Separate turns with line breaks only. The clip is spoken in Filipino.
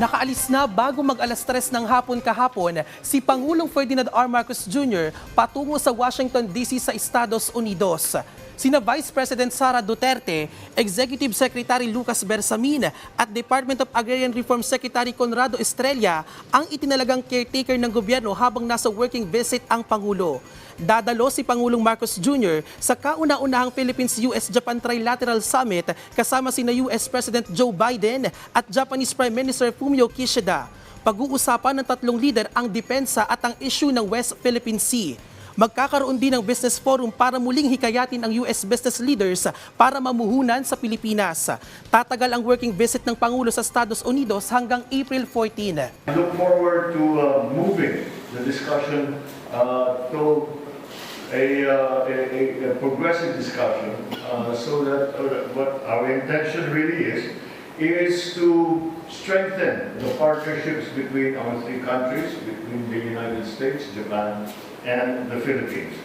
Nakaalis na bago mag-alas tres ng hapon kahapon si Pangulong Ferdinand R. Marcos Jr. patungo sa Washington DC sa Estados Unidos. Sina Vice President Sara Duterte, Executive Secretary Lucas Bersamin at Department of Agrarian Reform Secretary Conrado Estrella ang itinalagang caretaker ng gobyerno habang nasa working visit ang Pangulo. Dadalo si Pangulong Marcos Jr. sa kauna-unahang Philippines-US-Japan Trilateral Summit kasama sina US President Joe Biden at Japanese Prime Minister Fumio Kishida. Pag-uusapan ng tatlong lider ang depensa at ang issue ng West Philippine Sea. Magkakaroon din ng business forum para muling hikayatin ang US business leaders para mamuhunan sa Pilipinas. Tatagal ang working visit ng Pangulo sa Estados Unidos hanggang April 14.
I look forward to uh, moving the discussion uh, to a, uh, a, a- progressive discussion uh, so that uh, what our intention really is is to strengthen the partnerships between our three countries, between the United States, Japan, and the Philippines.